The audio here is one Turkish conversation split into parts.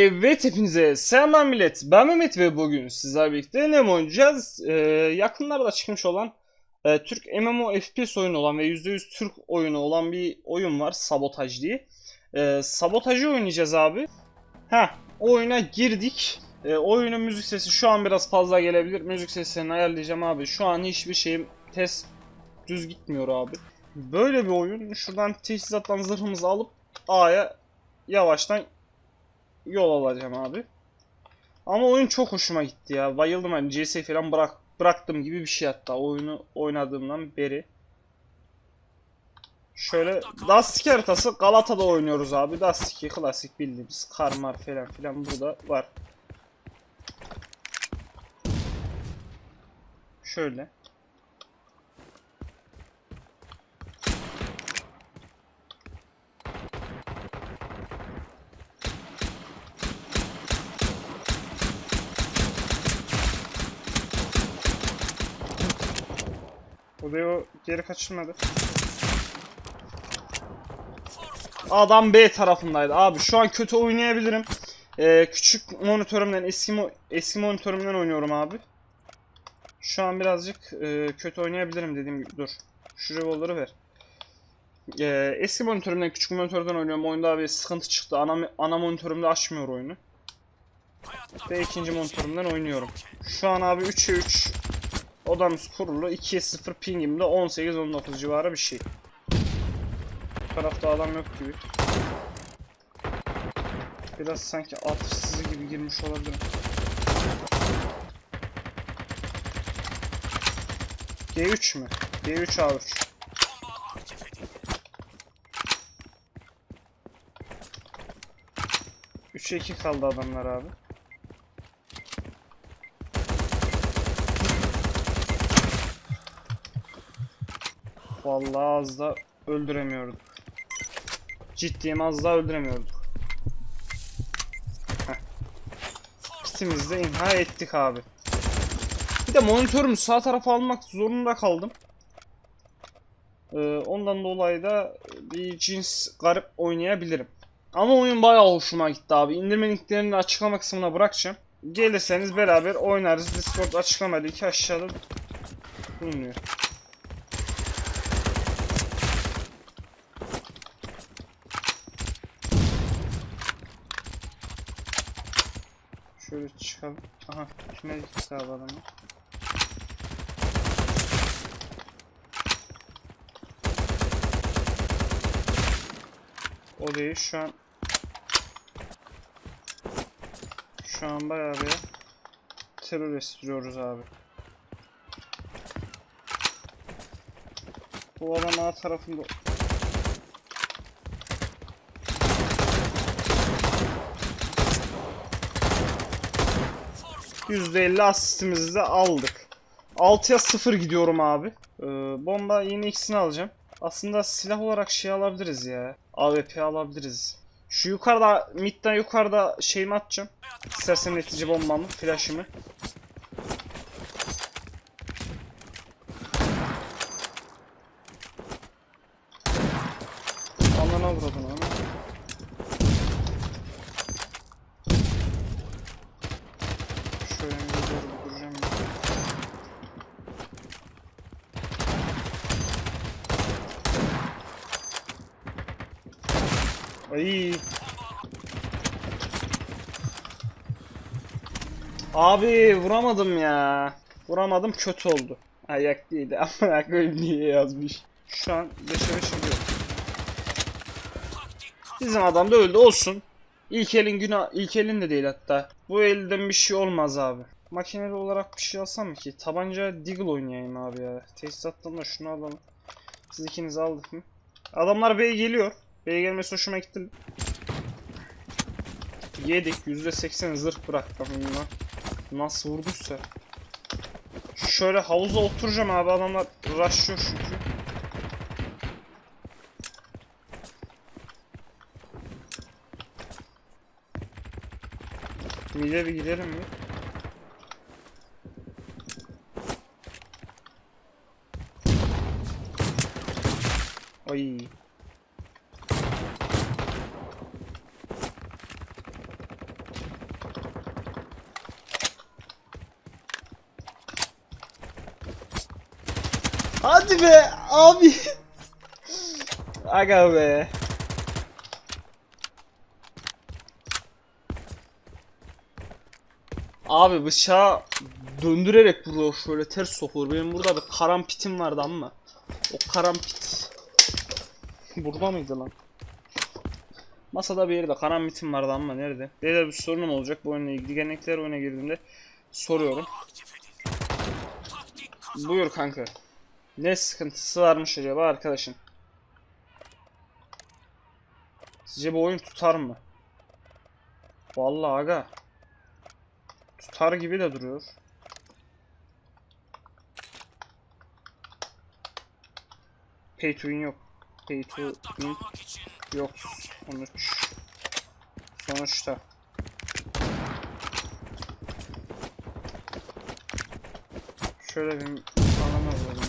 Evet hepinize selam millet. Ben Mehmet ve bugün sizlerle birlikte ne oynayacağız? Ee, yakınlarda çıkmış olan e, Türk MMO FPS oyunu olan ve %100 Türk oyunu olan bir oyun var. Sabotaj diye. Ee, sabotajı oynayacağız abi. Ha, oyuna girdik. Ee, oyunun müzik sesi şu an biraz fazla gelebilir. Müzik seslerini ayarlayacağım abi. Şu an hiçbir şeyim test düz gitmiyor abi. Böyle bir oyun. Şuradan teçhizattan zırhımızı alıp A'ya yavaştan yol alacağım abi. Ama oyun çok hoşuma gitti ya. Bayıldım hani CS falan bırak bıraktım gibi bir şey hatta oyunu oynadığımdan beri. Şöyle 2 haritası Galata'da oynuyoruz abi. 2 klasik bildiğimiz karmar falan filan burada var. Şöyle. Buraya o geri kaçırmadı. Adam B tarafındaydı. Abi şu an kötü oynayabilirim. Ee, küçük monitörümden eski mo eski monitörümden oynuyorum abi. Şu an birazcık e, kötü oynayabilirim dediğim gibi. Dur. Şu revolver'ı ver. Ee, eski monitörümden küçük monitörden oynuyorum. Oyunda bir sıkıntı çıktı. Ana, ana monitörümde açmıyor oyunu. Ve ikinci monitörümden oynuyorum. Şu an abi 3'e 3 odamız kurulu. 2'ye 0 pingimde 18-19 civarı bir şey. Bu tarafta adam yok gibi. Biraz sanki atışsızı gibi girmiş olabilirim. G3 mü? G3 A3. Üçe 2 kaldı adamlar abi. Vallahi az da öldüremiyorduk. Ciddiyim az daha öldüremiyorduk. Heh. İkimiz de imha ettik abi. Bir de monitörümü sağ tarafa almak zorunda kaldım. Ee, ondan dolayı da bir cins garip oynayabilirim. Ama oyun bayağı hoşuma gitti abi. İndirme linklerini açıklama kısmına bırakacağım. Gelirseniz beraber oynarız. Discord açıklama linki aşağıda bulunuyor. Çıkalım. Aha, abi adamı? O değil şu an. Şu an bayağı bir terör estiriyoruz abi. Bu adam A tarafında %50 asistimizi de aldık. 6'ya 0 gidiyorum abi. Ee, bomba yeni ikisini alacağım. Aslında silah olarak şey alabiliriz ya. AWP alabiliriz. Şu yukarıda, midden yukarıda şeyimi atacağım. İstersen netice bombamı, flash'ımı. Alana vurdun onu. Şöyle bir doğru bir duracağım. ya. Ay. Abi vuramadım ya. Vuramadım kötü oldu. Ayak değildi ama koyayım diye yazmış. Şu an 5'e 5 gidiyor. Bizim adam da öldü olsun. İlk elin günah, ilk elin de değil hatta. Bu elden bir şey olmaz abi. Makineli olarak bir şey alsam ki? Tabanca Deagle oynayayım abi ya. Tesisattan da şunu alalım. Siz ikiniz aldık mı? Adamlar B'ye geliyor. B'ye gelmesi hoşuma gitti. Yedik. %80 zırh bıraktım buna. Nasıl vurduysa. Şöyle havuza oturacağım abi. Adamlar rushlıyor çünkü. Mide bir gidelim mi? Ay. Hadi be abi. Aga be. Abi bıçağı döndürerek vuruyor şöyle ters sokuyor. Benim burada bir karampitim vardı ama. O karampit. Burada mıydı lan? Masada bir yerde karampitim vardı ama nerede? Böyle bir sorunum olacak bu oyunla ilgili. Genellikle oyuna girdiğimde soruyorum. Buyur kanka. Ne sıkıntısı varmış acaba arkadaşın? Sizce bu oyun tutar mı? Vallahi aga. Tutar gibi de duruyor. Pay to win yok. Pay to win yok. Sonuç. Sonuçta. Şöyle bir alana alalım.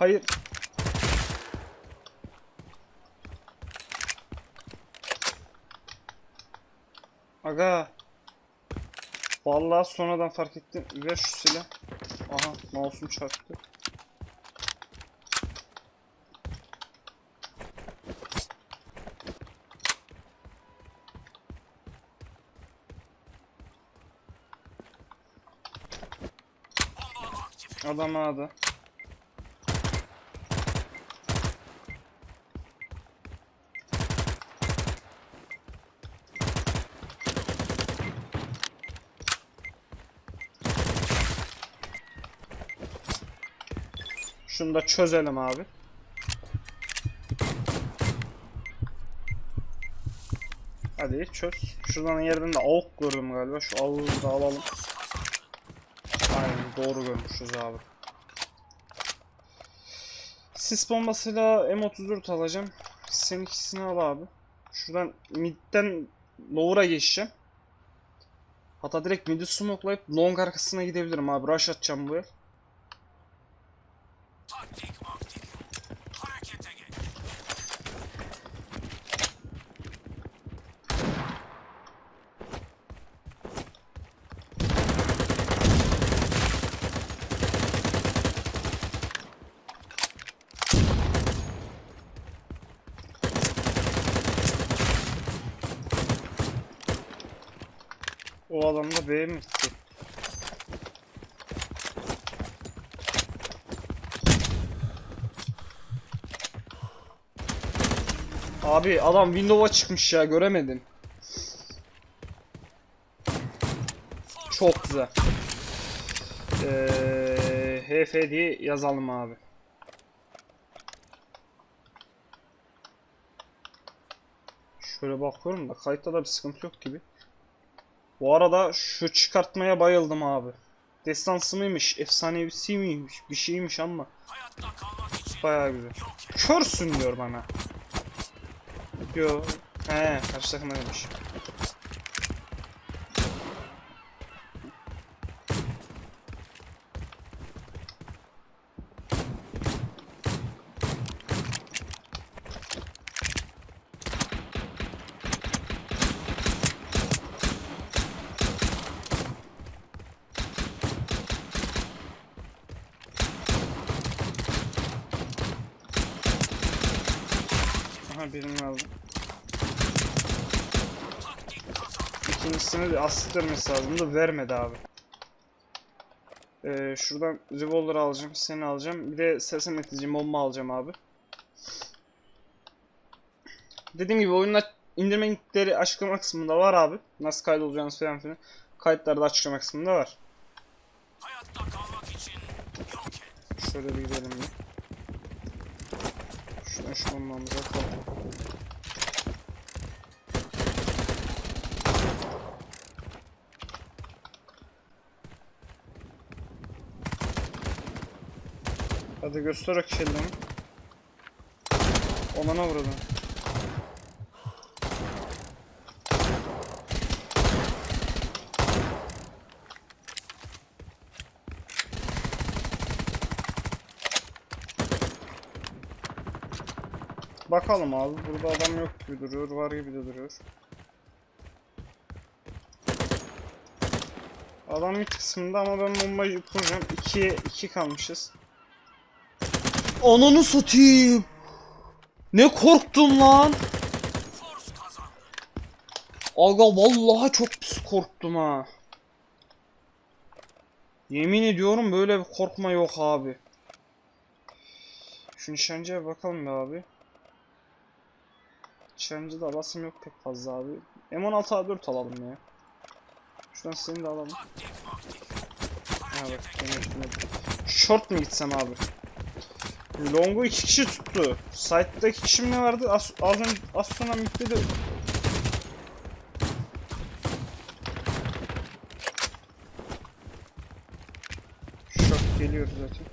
Hayır. Aga. Vallahi sonradan fark ettim. Ver şu silah. Aha mouse'um çarptı. Adam ağda. Şunu da çözelim abi. Hadi çöz. Şuradan yerden de avuk gördüm galiba. Şu avuğu da alalım. Aynen doğru görmüşüz abi. Sis bombasıyla M34 alacağım. Sen ikisini al abi. Şuradan midden lower'a geçeceğim. Hatta direkt mid'i smokelayıp long arkasına gidebilirim abi. Rush atacağım bu el. Taktik maktik. Harekete geç. O adam da B'ye mi gitti? Abi adam Windows'a çıkmış ya göremedim. Çok güzel. Ee, HF diye yazalım abi. Şöyle bakıyorum da kayıtta da bir sıkıntı yok gibi. Bu arada şu çıkartmaya bayıldım abi. Destansı mıymış, efsanevisi miymiş, bir şeymiş ama bayağı güzel. Körsün diyor bana. Yo. He, karşı takıma İkincisini de asist vermesi lazım da vermedi abi. Ee, şuradan revolver alacağım, seni alacağım. Bir de sersem etici bomba alacağım abi. Dediğim gibi oyunun indirme linkleri açıklama kısmında var abi. Nasıl kaydolacağınız falan filan. Kayıtları da açıklama kısmında var. Hayatta kalmak için yok et. Şöyle bir gidelim bir. Şuradan şu bombamızı atalım. Hadi göster o kelleni. Olana vurdum. Bakalım abi. Burada adam yok gibi duruyor. Var gibi de duruyor. Adam mid kısmında ama ben bombayı kuracağım. 2'ye 2 kalmışız. Ananı satayım. Ne korktum lan. Aga vallahi çok pis korktum ha. Yemin ediyorum böyle bir korkma yok abi. Şu nişancıya bakalım be abi. Nişancıda basım yok pek fazla abi. M16 A4 alalım ya. Şuradan seni de alalım. Ha bak. Short mu gitsem abi? Long'u iki kişi tuttu. Side'da iki kişi mi vardı? Az, az, az sonra midde de... Short geliyor zaten.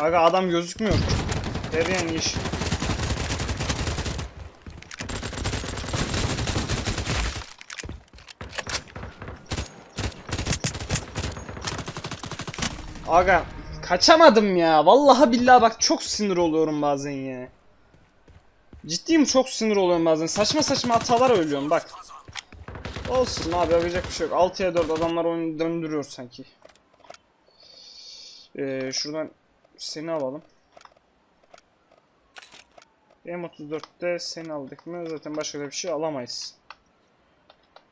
Aga adam gözükmüyor. Eriyen yeşil. Aga kaçamadım ya. Vallahi billahi bak çok sinir oluyorum bazen ya. Ciddiyim çok sinir oluyorum bazen. Saçma saçma hatalar ölüyorum bak. Olsun abi yapacak bir şey yok. 6'ya 4 adamlar oyunu döndürüyor sanki. Ee, şuradan seni alalım. M34'te seni aldık mı zaten başka bir şey alamayız.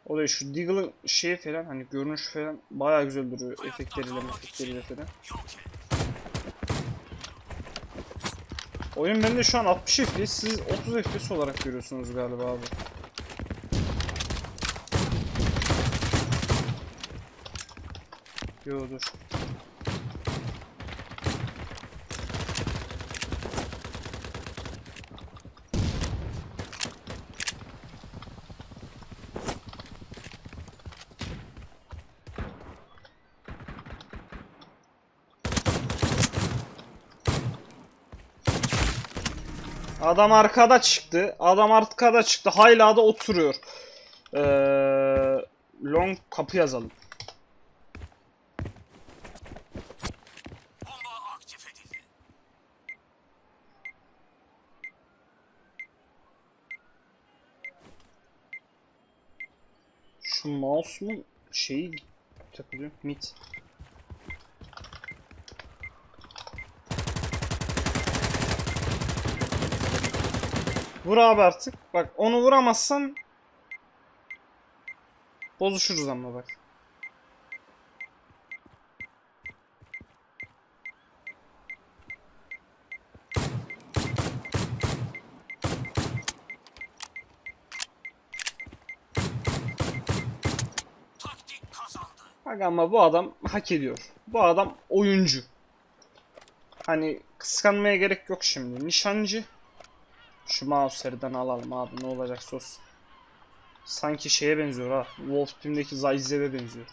O da şu Deagle'ın şeyi falan hani görünüş falan bayağı güzel duruyor efektleriyle efektleriyle falan. Oyun bende şu an 60 FPS siz 30 FPS olarak görüyorsunuz galiba abi. Yo dur. Adam arkada çıktı. Adam arkada çıktı. Hala da oturuyor. Ee, long kapı yazalım. Şu mouse'un şeyi takılıyor. Mid. Vur abi artık. Bak onu vuramazsan bozuşuruz ama bak. Bak ama bu adam hak ediyor. Bu adam oyuncu. Hani kıskanmaya gerek yok şimdi. Nişancı. Şu mouse'lerden alalım abi ne olacak sos. Sanki şeye benziyor ha. Wolf Team'deki Zayzev'e benziyor.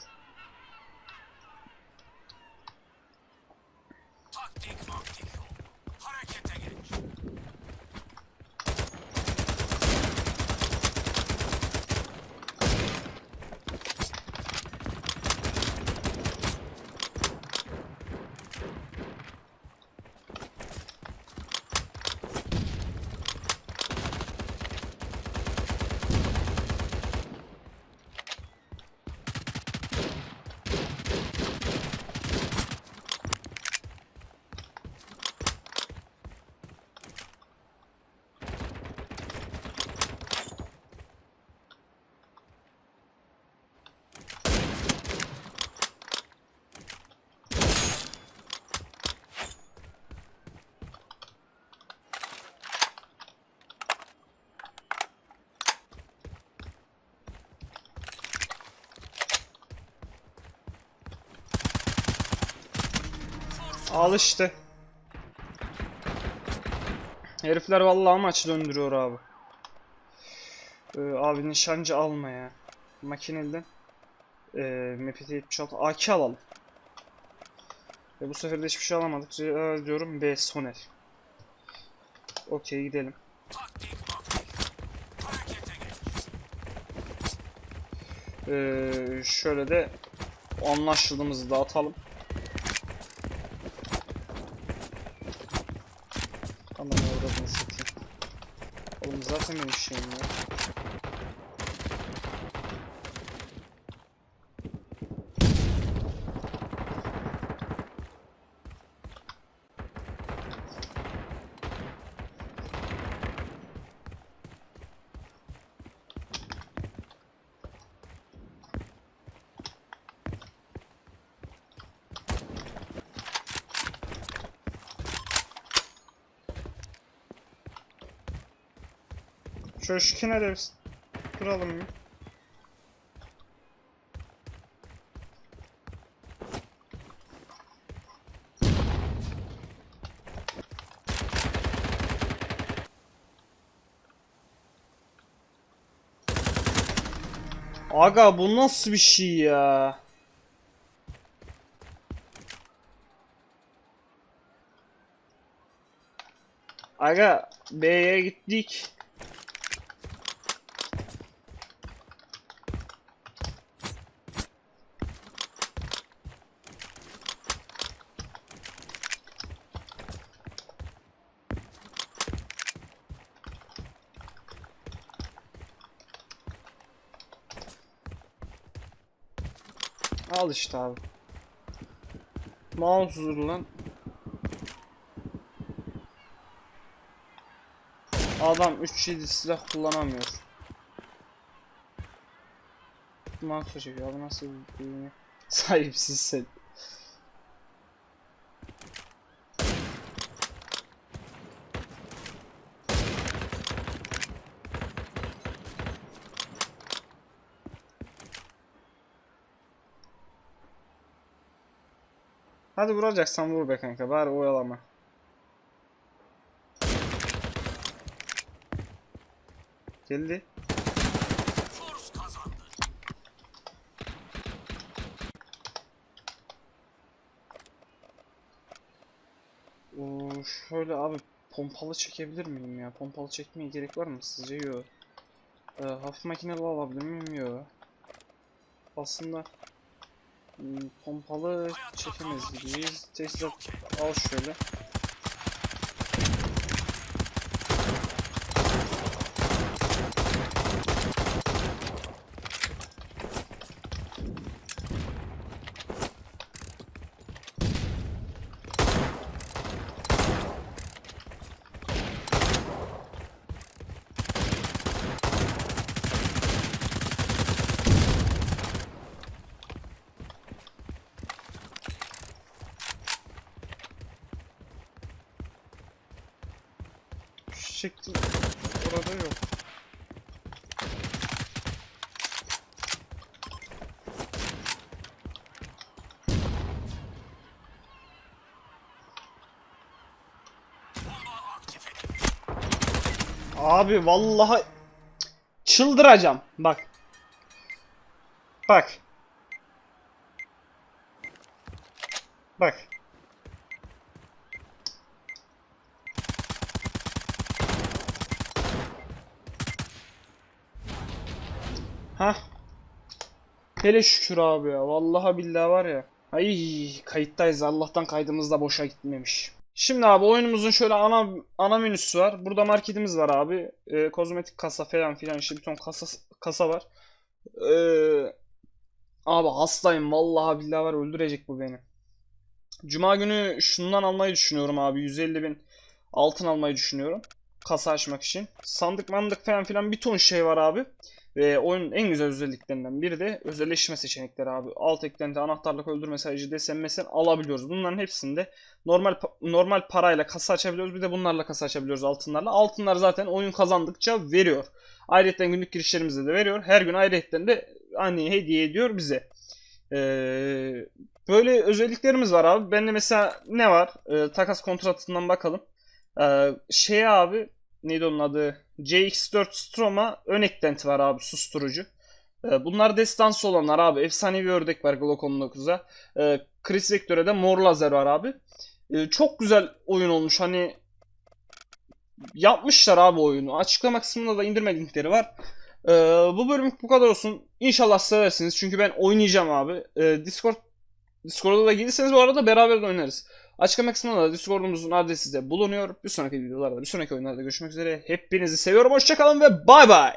Al işte. Herifler vallahi maç döndürüyor abi. Ee, abi nişancı alma ya. Makinelden. Ee, MP76 AK alalım. Ve bu sefer de hiçbir şey alamadık. Rica diyorum B Sonel. Okey gidelim. Ee, şöyle de anlaşıldığımızı da atalım. Tamam orada bunu satayım. Oğlum zaten benim şeyim ya. Şu kenara bir duralım. Aga bu nasıl bir şey ya? Aga B'ye gittik. Al işte abi. Mouse lan. Adam 3-7 silah kullanamıyor. Mouse çekiyor abi nasıl bir? Sahipsiz sen. Hadi vuracaksan vur be kanka bari oyalama. Geldi. Oo, şöyle abi pompalı çekebilir miyim ya? Pompalı çekmeye gerek var mı sizce? Yok. Ee, hafif makineli alabilir miyim? Yok. Aslında pompalı çekemez gibiyiz. Tesisat al şöyle. Şekil orada yok. Abi vallahi çıldıracağım. Bak. Bak. Bak. Ha. Hele şükür abi ya. Vallahi billahi var ya. Ay kayıttayız. Allah'tan kaydımız da boşa gitmemiş. Şimdi abi oyunumuzun şöyle ana ana menüsü var. Burada marketimiz var abi. Ee, kozmetik kasa falan filan işte bir ton kasa kasa var. Ee, abi hastayım vallahi billahi var öldürecek bu beni. Cuma günü şundan almayı düşünüyorum abi. 150 bin altın almayı düşünüyorum. Kasa açmak için. Sandık mandık falan filan bir ton şey var abi. Ve oyunun en güzel özelliklerinden biri de özelleştirme seçenekleri abi. Alt eklenti, anahtarlık, öldürme sayıcı, desen mesen alabiliyoruz. Bunların hepsinde normal normal parayla kasa açabiliyoruz. Bir de bunlarla kasa açabiliyoruz altınlarla. Altınlar zaten oyun kazandıkça veriyor. Ayrıca günlük girişlerimizde de veriyor. Her gün ayrıca de hani hediye ediyor bize. Ee, böyle özelliklerimiz var abi. Bende mesela ne var? Ee, takas kontratından bakalım. Ee, şey abi neydi onun adı? CX4 Stroma ön eklenti var abi susturucu. Ee, bunlar destansı olanlar abi. Efsanevi ördek var Glock 19'a. Ee, Chris Vector'e de mor lazer var abi. Ee, çok güzel oyun olmuş. Hani yapmışlar abi oyunu. Açıklama kısmında da indirme linkleri var. Bu bölümlük bu kadar olsun. İnşallah seversiniz. Çünkü ben oynayacağım abi. Discord Discord'a da gelirseniz bu arada beraber de oynarız. Açıklama kısmında da Discord'umuzun adresi de bulunuyor. Bir sonraki videolarda, bir sonraki oyunlarda görüşmek üzere. Hepinizi seviyorum. Hoşçakalın ve bay bay.